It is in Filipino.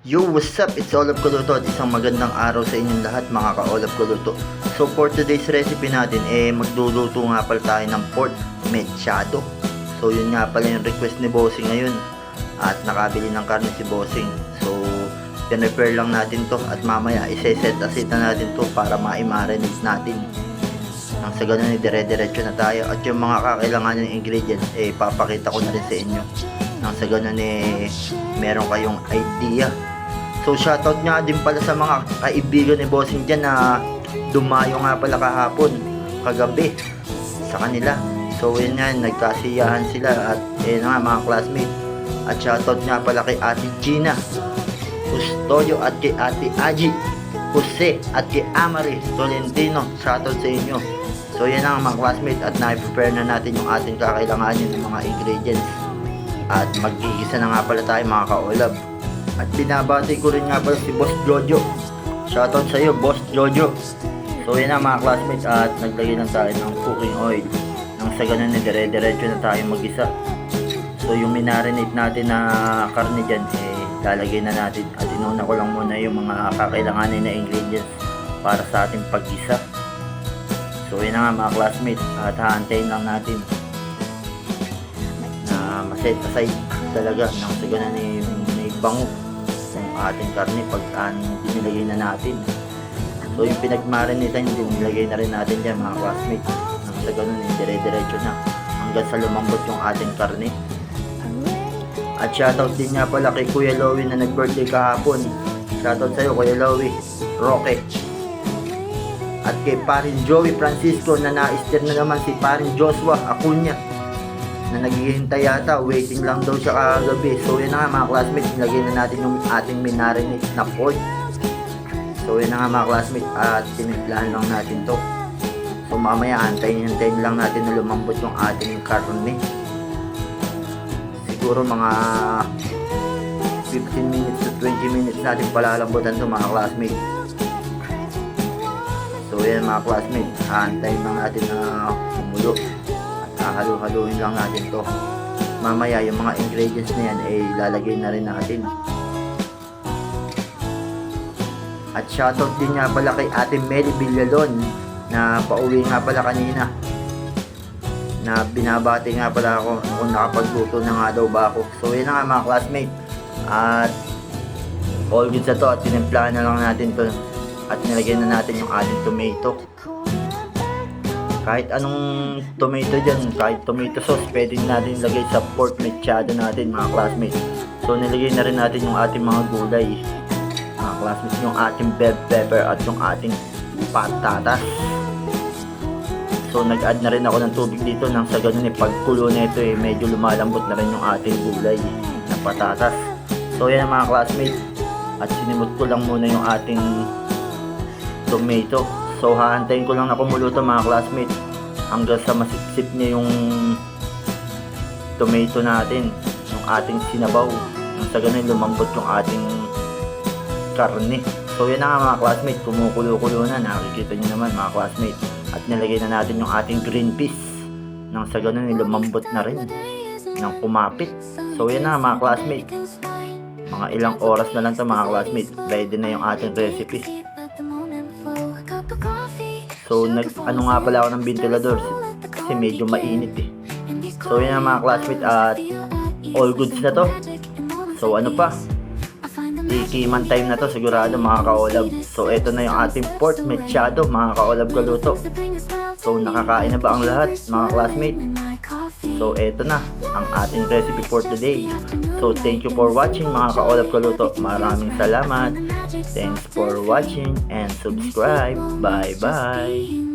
Yo, what's up? It's Olaf Kuluto at isang magandang araw sa inyong lahat mga ka-Olaf Kuluto. So for today's recipe natin, eh magluluto nga pala tayo ng pork mechado. So yun nga pala yung request ni Bossing ngayon at nakabili ng karne si Bossing. So pinrepare lang natin to at mamaya iseset aside na natin to para ma-marinate natin. Nang sa ganun, dire-diretso na tayo. At yung mga kakailangan ng ingredients, eh, papakita ko na rin sa inyo. Nang sa ganun, eh, meron kayong idea. So, shoutout nga din pala sa mga kaibigan ni Bossing dyan na dumayo nga pala kahapon, kagabi, sa kanila. So, yun nga, nagkasiyahan sila at, eh, nga, mga classmates. At shoutout nga pala kay Ate Gina, Custodio at kay Ate Aji, Jose at kay Amari Tolentino. Shoutout sa inyo. So yan ang mga classmates at na-prepare na natin yung ating kakailanganin ng mga ingredients. At magigisa na nga pala tayo mga kaolab. At binabati ko rin nga pala si Boss Jojo. Shoutout sa iyo Boss Jojo. So yan ang mga classmates at naglagay lang tayo ng cooking oil. Nang sa ganun na dire-diretso na tayo magisa. So yung minarinate natin na karne dyan eh lalagay na natin at inuna ko lang muna yung mga kakailanganin na ingredients para sa ating paggisa. So yun na nga mga classmates at hahantayin lang natin na maset aside talaga nang sa ganun eh, may bango ating karne pag an dinilagay na natin. So yung pinagmarinitan nilagay na rin natin dyan mga classmates nang sa ganun dire-diretso na hanggang sa lumambot yung ating karne. At shoutout din nga pala kay Kuya Lowy na nag-birthday kahapon. Shoutout sa'yo Kuya Lowy, Roque. At kay parin Joey Francisco na na-steer na naman si parin Joshua Acuña na naghihintay yata, waiting lang daw siya kagabi. So yun na nga mga classmates, nilagay na natin yung ating minarinate na pork. So yun na nga mga classmates, at tinimplahan lang natin to. So mamaya antayin-antayin lang natin na lumambot yung ating karne. Siguro mga 15 minutes to 20 minutes natin palalambutan to mga classmates. So yan mga classmates, aantayin lang natin na kumulo at hahalu-haluin lang natin to. Mamaya yung mga ingredients na yan ay lalagay na rin natin. At shoutout din nga pala kay Ate Meli Villalon na pauwi nga pala kanina na binabati nga pala ako kung nakapagluto na nga daw ba ako. So yun nga mga classmates. At all good sa to at tinimplahan na lang natin to at nilagay na natin yung ating tomato. Kahit anong tomato dyan, kahit tomato sauce, pwede natin ilagay sa pork mechado natin mga classmates. So nilagay na rin natin yung ating mga gulay. Mga classmates, yung ating bell pepper at yung ating patatas. So nag-add na rin ako ng tubig dito nang sa ganun eh pagkulo na ito eh medyo lumalambot na rin yung ating gulay na patatas. So yan mga classmates at sinimot ko lang muna yung ating tomato. So hahantayin ko lang na kumulo to mga classmates hanggang sa masipsip niya yung tomato natin, yung ating sinabaw. Sa ganun lumambot yung ating karne. So yan na nga mga classmates, kumukulo-kulo na, nakikita nyo naman mga classmates. At nilagay na natin yung ating green peas. Nang sa ganun lumambot na rin nang kumapit. So yan na mga classmates. Mga ilang oras na lang to mga classmates. Ready na yung ating recipe. So nag ano nga pala ako ng ventilador kasi medyo mainit eh. So yan na mga classmates at all goods na to. So ano pa? Ikiman time na to sigurado mga kaolab. So eto na yung ating pork mechado mga kaolab kaluto. So nakakain na ba ang lahat mga classmates? So eto na ang ating recipe for today. So thank you for watching mga kaolab kaluto. Maraming salamat. Thanks for watching and subscribe. Bye bye.